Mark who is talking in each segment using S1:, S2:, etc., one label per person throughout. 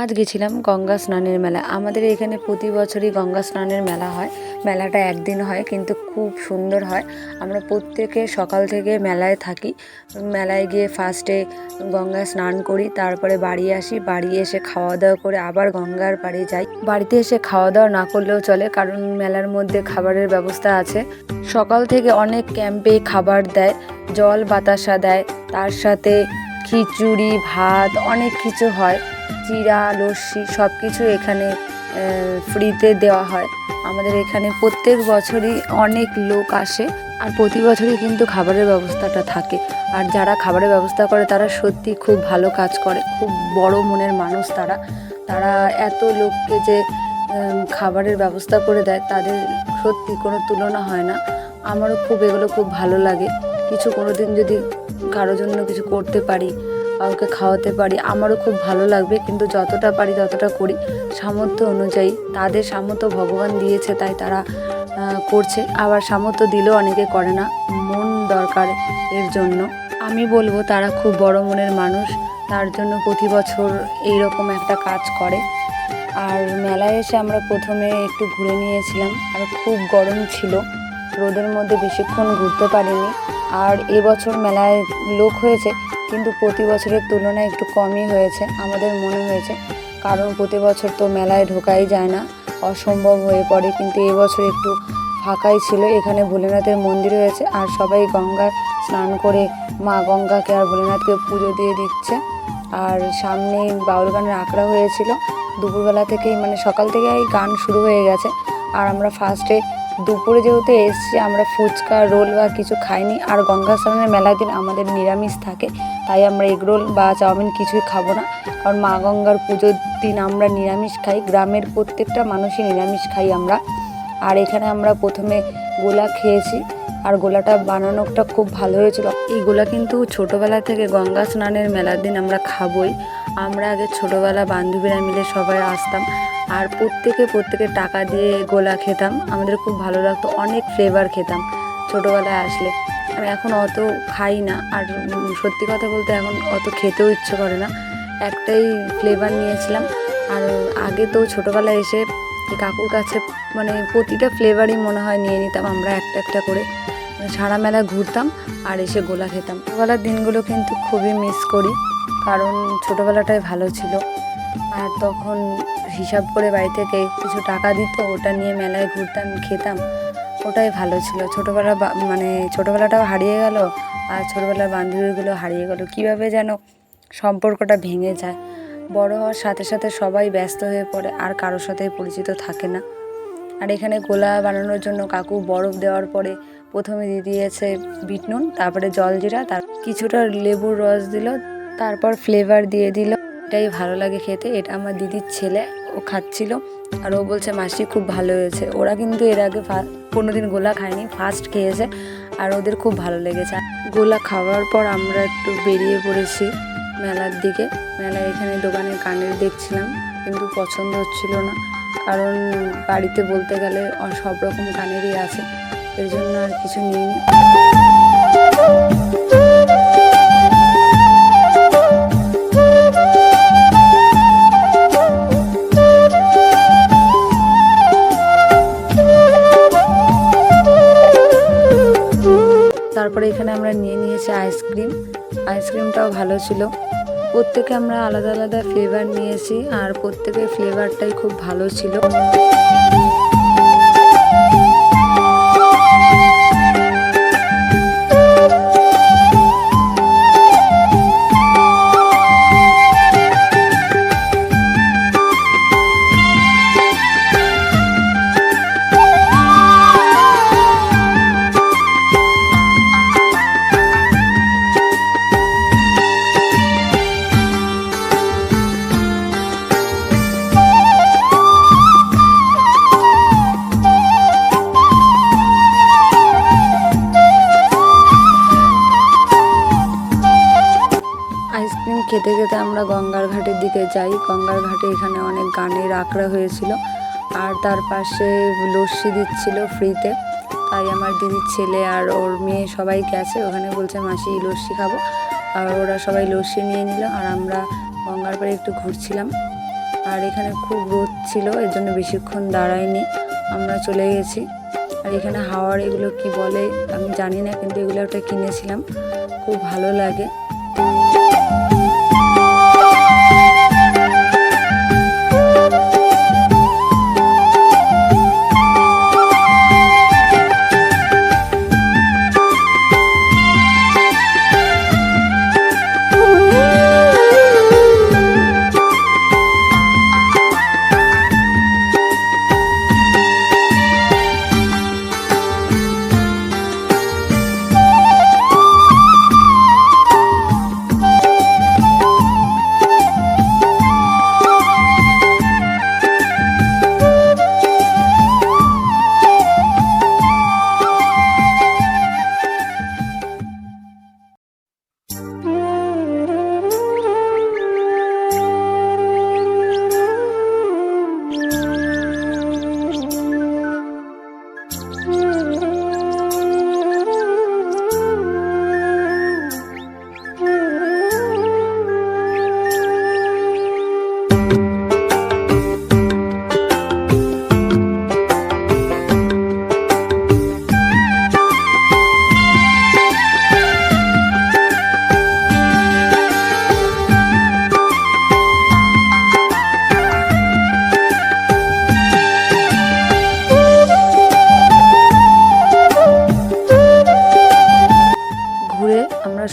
S1: আজ গেছিলাম গঙ্গা স্নানের মেলা। আমাদের এখানে প্রতি বছরই গঙ্গা স্নানের মেলা হয়। মেলাটা একদিন হয়, কিন্তু খুব সুন্দর হয়। আমরা প্রত্যেকে সকাল থেকে মেলায় থাকি। মেলায় গিয়ে ফার্স্টে গঙ্গায় স্নান করি, তারপরে বাড়ি আসি। বাড়ি এসে খাওয়া দাওয়া করে আবার গঙ্গার পাড়ে যাই। বাড়িতে এসে খাওয়া দাওয়া না করলেও চলে, কারণ মেলার মধ্যে খাবারের ব্যবস্থা আছে। সকাল থেকে অনেক ক্যাম্পে খাবার দেয়, জল বাতাসা দেয়। তার সাথে খিচুড়ি, ভাত, অনেক কিছু হয়। চিরা লস্যি সব কিছু এখানে ফ্রিতে দেওয়া হয়। আমাদের এখানে প্রত্যেক বছরই অনেক লোক আসে আর প্রতি বছরই কিন্তু খাবারের ব্যবস্থাটা থাকে। আর যারা খাবারের ব্যবস্থা করে তারা সত্যি খুব ভালো কাজ করে। খুব বড় মনের মানুষ তারা। তারা এত লোককে যে খাবারের ব্যবস্থা করে দেয় তাদের সত্যি কোনো তুলনা হয় না। আমারও খুব এগুলো খুব ভালো লাগে। কিছু কোনো দিন যদি কারোর জন্য কিছু করতে পারি কাউকে খাওয়াতে পারি, আমারও খুব ভালো লাগবে। কিন্তু যতটা পারি ততটা করি। সামর্থ্য অনুযায়ী তাদের সামর্থ্য ভগবান দিয়েছে, তাই তারা করছে। আবার সামর্থ্য দিলেও অনেকে করে না, মন দরকার এর জন্য। আমি বলব তারা খুব বড় মনের মানুষ, তার জন্য প্রতি বছর এইরকম একটা কাজ করে। আর মেলায় এসে আমরা প্রথমে একটু ঘুরে নিয়েছিলাম, আর খুব গরম ছিল। রোদের মধ্যে বেশিক্ষণ ঘুরতে পারিনি। আর এবছর মেলায় লোক হয়েছে কিন্তু প্রতি বছরের তুলনায় একটু কমই হয়েছে, আমাদের মনে হয়েছে। কারণ প্রতি বছর তো মেলায় ঢোকাই যায় না, অসম্ভব হয়ে পড়ে। কিন্তু এবছর একটু ফাঁকাই ছিল, এখানে ভোলেনাথের মন্দির হয়েছে আর সবাই গঙ্গায় স্নান করে মা গঙ্গাকে আর ভোলেনাথকে পুজো দিয়ে দিচ্ছে। আর সামনে বাউল গানের আঁকড়া হয়েছিল, দুপুরবেলা থেকেই মানে সকাল থেকেই গান শুরু হয়ে গেছে। আর আমরা ফার্স্টে দুপুরে যেহেতু এসছি, আমরা ফুচকা, রোল বা কিছু খাইনি। আর গঙ্গা স্নানের মেলার দিন আমাদের নিরামিষ থাকে, তাই আমরা এগ রোল বা চাউমিন কিছুই খাব না। কারণ মা গঙ্গার পুজোর দিন আমরা নিরামিষ খাই, গ্রামের প্রত্যেকটা মানুষই নিরামিষ খাই আমরা। আর এখানে আমরা প্রথমে গোলা খেয়েছি, আর গোলাটা বানানোটা খুব ভালো হয়েছিল। এই গোলা কিন্তু ছোটোবেলা থেকে গঙ্গা স্নানের মেলার দিন আমরা খাবই। আমরা আগে ছোটোবেলা বান্ধবীরা মিলে সবাই আসতাম আর প্রত্যেকে প্রত্যেকে টাকা দিয়ে গোলা খেতাম। আমাদের খুব ভালো লাগতো, অনেক ফ্লেভার খেতাম ছোটোবেলায় আসলে। আমি এখন অত খাই না, আর সত্যি কথা বলতে এখন অত খেতেও ইচ্ছে করে না। একটাই ফ্লেভার নিয়েছিলাম, আর আগে তো ছোটোবেলায় এসে কাকুর কাছে মানে প্রতিটা ফ্লেভারই মনে হয় নিয়ে নিতাম, আমরা একটা একটা করে। সারা মেলা ঘুরতাম আর এসে গোলা খেতাম। ছোটোবেলার দিনগুলো কিন্তু খুবই মিস করি, কারণ ছোটোবেলাটাই ভালো ছিল। আর তখন হিসাব করে বাড়ি থেকে কিছু টাকা দিত, ওটা নিয়ে মেলায় ঘুরতাম, খেতাম। ওটাই ভালো ছিল। ছোটোবেলা মানে ছোটোবেলাটাও হারিয়ে গেল আর ছোটোবেলার বান্ধবীগুলো হারিয়ে গেল। কীভাবে যেন সম্পর্কটা ভেঙে যায়। বড় হওয়ার সাথে সাথে সবাই ব্যস্ত হয়ে পড়ে, আর কারোর সাথেই পরিচিত থাকে না। আর এখানে গোলা বানানোর জন্য কাকু বরফ দেওয়ার পরে প্রথমে দিয়ে দিয়েছে বিট নুন তারপরে জলজিরা, তার কিছুটা লেবুর রস দিল, তারপর ফ্লেভার দিয়ে দিল। এটাই ভালো লাগে খেতে। এটা আমার দিদির ছেলে, ও খাচ্ছিল। আর ও বলছে, মাসি, খুব ভালো হয়েছে। ওরা কিন্তু এর আগে কোনো দিন গোলা খায়নি ফার্স্ট খেয়েছে। আর ওদের খুব ভালো লেগেছে। গোলা খাওয়ার পর আমরা একটু বেরিয়ে পড়েছি মেলার দিকে। মেলায় এখানে দোকানে কানের দেখছিলাম, কিন্তু পছন্দ হচ্ছিল না। কারণ বাড়িতে বলতে গেলে সব রকম কানেরই আছে। এর জন্য আর কিছু নিইনি। তারপরে এখানে আমরা নিয়ে নিয়েছি আইসক্রিম। আইসক্রিমটাও ভালো ছিল। প্রত্যেকে আমরা আলাদা আলাদা ফ্লেভার নিয়েছি, আর প্রত্যেকের ফ্লেভারটাই খুব ভালো ছিল। খেতে খেতে আমরা গঙ্গার ঘাটের দিকে যাই। গঙ্গার ঘাটে এখানে অনেক গানের আঁকড়া হয়েছিল আর তার পাশে লস্যি দিচ্ছিল ফ্রিতে। তাই আমার দিদির ছেলে আর ওর মেয়ে সবাই গেছে। ওখানে বলছে, মাসি, লস্যি খাব। আর ওরা সবাই লস্যি নিয়ে নিল আর আমরা গঙ্গার পাড়ে একটু ঘুরছিলাম। আর এখানে খুব রোদ ছিল, এর জন্য বেশিক্ষণ দাঁড়ায়নি। আমরা চলে গেছি। আর এখানে হাওয়ার এগুলো কি বলে আমি জানি না, কিন্তু এগুলো একটা কিনেছিলাম। খুব ভালো লাগে। ঘুরে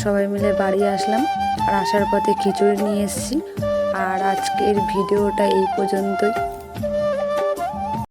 S1: সবাই মিলে বাড়ি আসলাম আর আসার পথে খিচুড়ি নিয়ে এসেছি। আর আজকের ভিডিওটা এই পর্যন্তই।